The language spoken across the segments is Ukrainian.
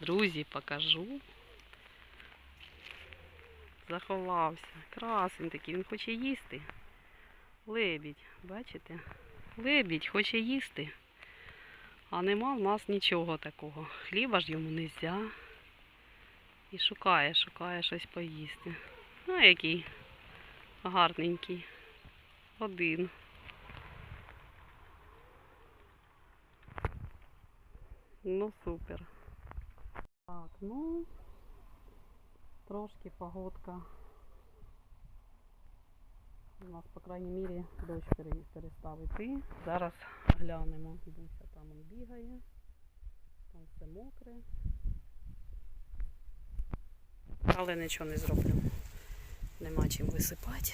друзі, покажу. Заховався. Красень такий, він хоче їсти. Лебідь, бачите? Лебідь хоче їсти. А нема в нас нічого такого. Хліба ж йому не можна. І шукає, шукає щось поїсти. Ну, який гарненький. Один. Ну, супер. Ну, трошки погодка. У нас, по крайній мірі, дощ пере- перестав іти. Зараз глянемо. Буся там он бігає. Там все мокре. Але нічого не зроблю. Нема чим висипати.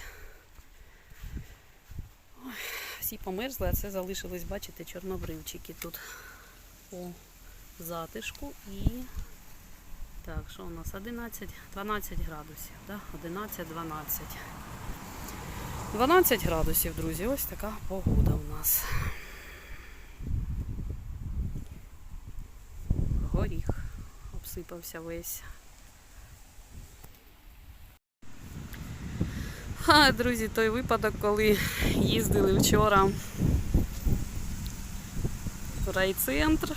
Ой, всі померзли, а це залишились, бачите, чорнобривчики тут по затишку і так, що у нас 11, 12 градусів, да? 11, 12. 12 градусів, друзі, ось така погода у нас. Горіх обсипався весь. А, друзі, той випадок, коли їздили вчора в райцентр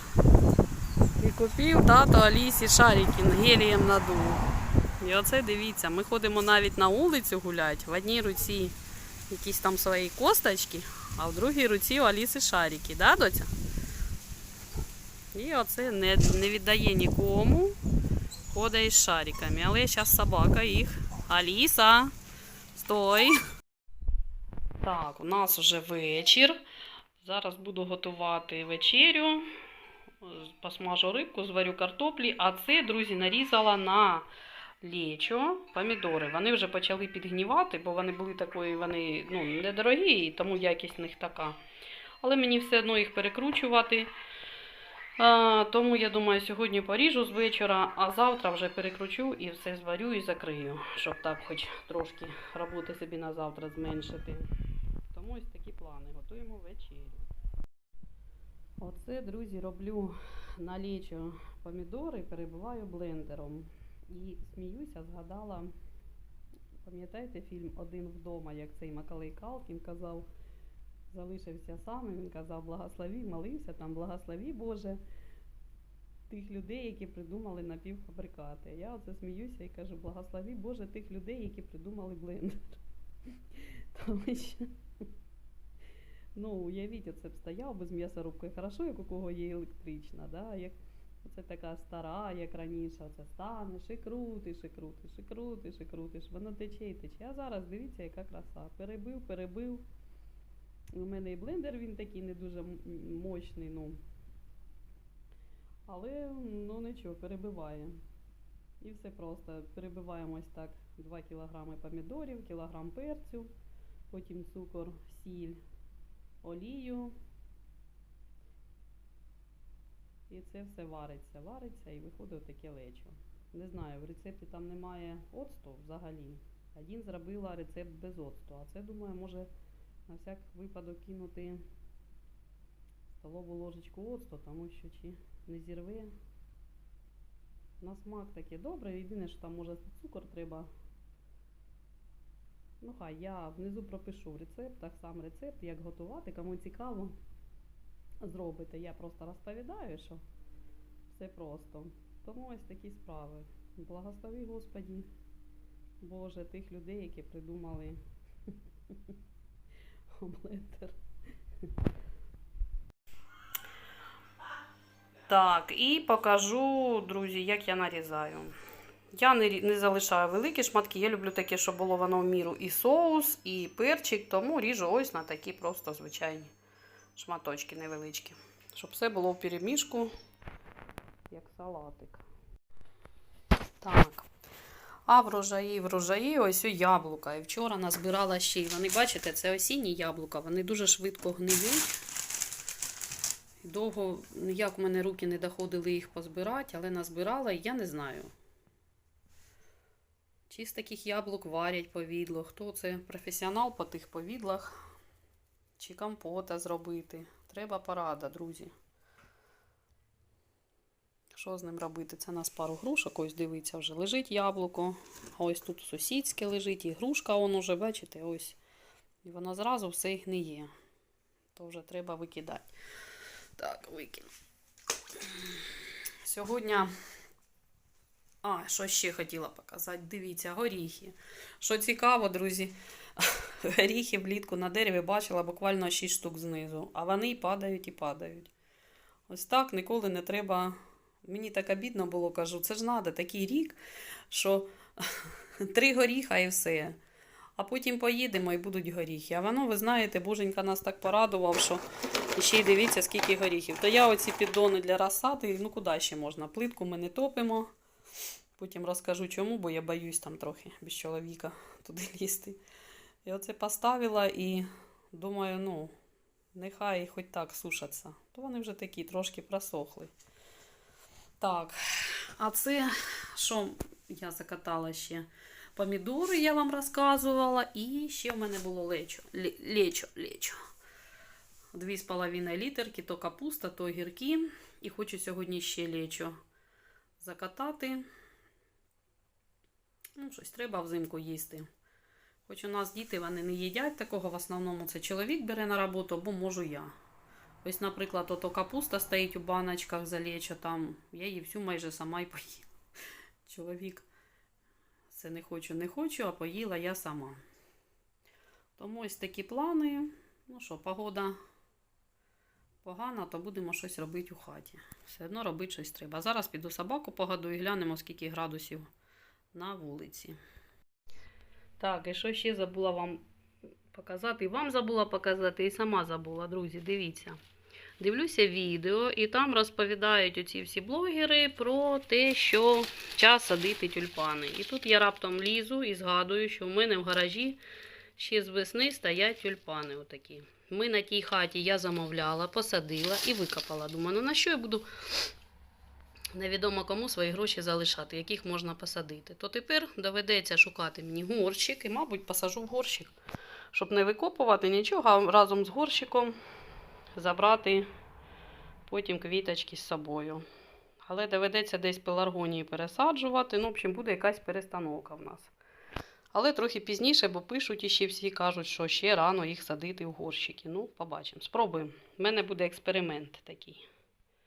купив тато Алісі шарики гелієм надув. І оце дивіться, ми ходимо навіть на вулицю гуляти. В одній руці якісь там свої косточки, а в другій руці у Аліси шарики, да, доця? І оце не, не віддає нікому. Ходить із шариками. Але зараз собака їх. Аліса, стой. Так, у нас вже вечір. Зараз буду готувати вечерю. Посмажу рибку, зварю картоплі. А це, друзі, нарізала на лечо помідори. Вони вже почали підгнівати, бо вони були такої, вони ну, недорогі, і тому якість в них така. Але мені все одно їх перекручувати. А, тому я думаю, сьогодні поріжу з вечора, а завтра вже перекручу і все зварю і закрию, щоб так хоч трошки роботи собі на завтра зменшити. Тому ось такі плани. Готуємо вечерю. Оце, друзі, роблю на лічо помідори, перебиваю блендером. І сміюся, згадала, пам'ятаєте фільм Один вдома, як цей Макалей Калкін казав, залишився сам, він казав, благослови, молився там, благослови Боже тих людей, які придумали напівфабрикати. Я оце сміюся і кажу, благослови Боже тих людей, які придумали блендер. Тому що, ну, уявіть, оце б стояв без м'ясорубки. Хорошо, як у кого є електрична, да? як Оце така стара, як раніше, оце станеш і крутиш, і крутиш, і крутиш, і крутиш, воно тече і тече. А зараз дивіться, яка краса. Перебив, перебив. У мене і блендер він такий не дуже мощний, ну. Але ну нічого, перебиває. І все просто. Перебиваємо ось так 2 кг помідорів, кілограм перцю, потім цукор, сіль, олію. І це все вариться, вариться і виходить таке лечо. Не знаю, в рецепті там немає оцту взагалі. Один зробила рецепт без оцту. А це, думаю, може на всяк випадок кинути столову ложечку оцту, тому що чи не зірве. На смак таке добре. Єдине, що там може цукор треба. Ну хай я внизу пропишу в рецептах сам рецепт, як готувати. Кому цікаво, зробите. Я просто розповідаю, що все просто. Тому ось такі справи. Благослови Господі, Боже, тих людей, які придумали блендер. Так, і покажу, друзі, як я нарізаю. Я не, не залишаю великі шматки. Я люблю таке, щоб було воно в міру і соус, і перчик, тому ріжу ось на такі просто звичайні шматочки невеличкі. Щоб все було в перемішку, як салатик. Так. А врожаї, врожаї, ось у яблука. І вчора назбирала ще й вони, бачите, це осінні яблука, вони дуже швидко гниють. Довго ніяк в мене руки не доходили їх позбирати, але назбирала, і я не знаю. Чи з таких яблук варять повідло, хто це професіонал по тих повідлах, чи компота зробити. Треба порада, друзі. Що з ним робити? Це у нас пару грушок, ось дивіться, вже лежить яблуко. Ось тут сусідське лежить, і грушка он уже, бачите, ось. І воно зразу все і гниє. То вже треба викидати. Так, викину. Сьогодні. А, що ще хотіла показати? Дивіться, горіхи. Що цікаво, друзі, горіхи влітку на дереві бачила буквально 6 штук знизу, а вони і падають і падають. Ось так ніколи не треба. Мені так обідно було, кажу, це ж треба такий рік, що три горіха і все. А потім поїдемо і будуть горіхи. А воно, ви знаєте, боженька нас так порадував, що ще й дивіться, скільки горіхів. То я оці піддони для розсади, ну куди ще можна? Плитку ми не топимо. Потім розкажу чому, бо я боюсь там трохи без чоловіка туди лізти. Я оце поставила і думаю, ну, нехай хоч так сушаться. То вони вже такі трошки просохли. Так, а це що я закатала ще? Помідори я вам розказувала, і ще в мене було лечо. Лечо, лечо. Дві з половиною літерки, то капуста, то огірки. І хочу сьогодні ще лечо закатати. Ну, щось треба взимку їсти. Хоч у нас діти вони не їдять такого, в основному це чоловік бере на роботу, або можу я. Ось, наприклад, ото капуста стоїть у баночках залечо там. Я її всю майже сама й поїла. Чоловік це не хочу, не хочу, а поїла я сама. Тому ось такі плани. Ну що, погода погана, то будемо щось робити у хаті. Все одно робити щось треба. Зараз піду собаку погодую і глянемо, скільки градусів на вулиці. Так, і що ще забула вам показати? І вам забула показати, і сама забула, друзі, дивіться. Дивлюся відео, і там розповідають оці всі блогери про те, що час садити тюльпани. І тут я раптом лізу і згадую, що в мене в гаражі ще з весни стоять тюльпани. Отакі. Ми на тій хаті я замовляла, посадила і викопала. Думаю, ну на що я буду невідомо кому свої гроші залишати, яких можна посадити. То тепер доведеться шукати мені горщик і, мабуть, посажу в горщик, щоб не викопувати нічого, а разом з горщиком забрати потім квіточки з собою. Але доведеться десь пеларгонії пересаджувати. Ну, в общем, буде якась перестановка в нас. Але трохи пізніше, бо пишуть і ще всі кажуть, що ще рано їх садити в горщики. Ну, побачимо. Спробуємо. У мене буде експеримент такий.